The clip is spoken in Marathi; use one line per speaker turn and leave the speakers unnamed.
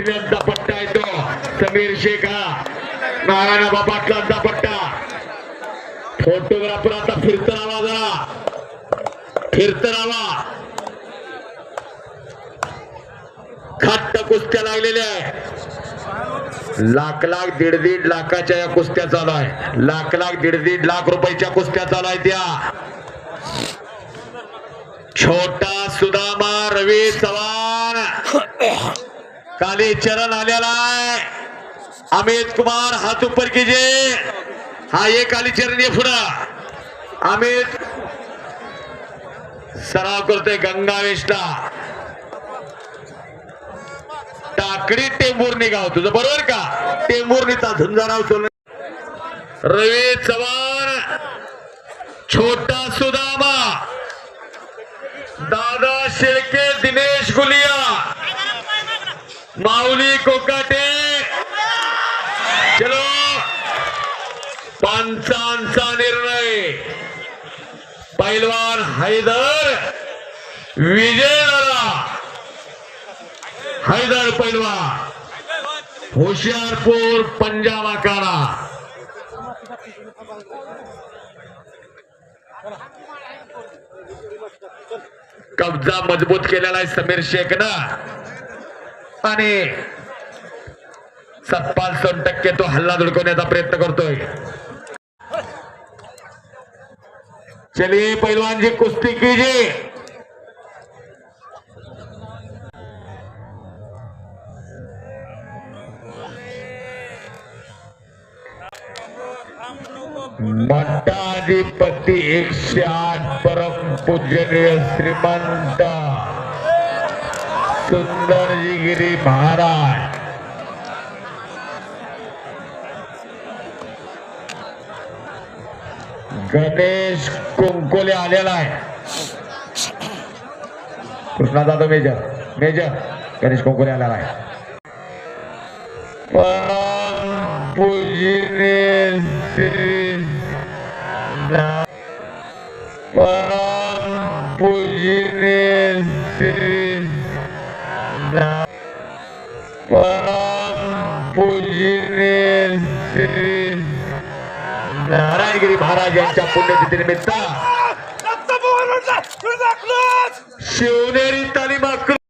यांचा पट्टा येतो समीर शेख हा नारायणबा पाटलांचा पट्टा. फोटोग्राफर आता फिरत जरा. फिरत खट्ट कुस्त्या लागलेल्या आहे. लाख लाख दीड दीड लाखाच्या या कुस्त्या चालू आहे. लाख लाख दीड दीड लाख रुपयाच्या कुस्त्या चालू आहेत त्या छोटा सुदामा रवी चव्हाण काली चरण आलेला आहे. अमित कुमार हात उपर किजे हा ये काली चरण ये पुढा. अमित. सराव करतोय गंगावेष्टा टाकडी टेंभुर्णी गाव तुझं बरोबर का? टेंभुर्णीचा झुंजाराव सोन रवी चव्हाण. छोटा सुदामा. दादा शेळके दिनेश गुलिया. माऊली कोकाटे. चलो. पंचांचा निर्णय. पैलवान हैदर विजय झाला हैदर पैलवान. होशियारपूर पंजाब आकारा कब्जा मजबूत केलेला आहे समीर शेख ना. आणि सत्पाल टक्के तो हल्ला धुडकवण्याचा प्रयत्न करतोय. चलिए पहलवान जी कुस्ती कीजिए मठाधिपती एकशे आठ परम पूजनीय श्रीमंत. सुंदरजीगिरी महाराज. गणेश कुंकोले आलेला आहे. कृष्णा जाधव मेजर मेजर गणेश कुंकोले आलेला आहे. परम पूजिने श्री परम पूजिने श्री ना- परम पूजनीय श्री नारायणगिरी महाराज यांच्या पुण्यतिथीनिमित्त शिवनेरी तालुक्यात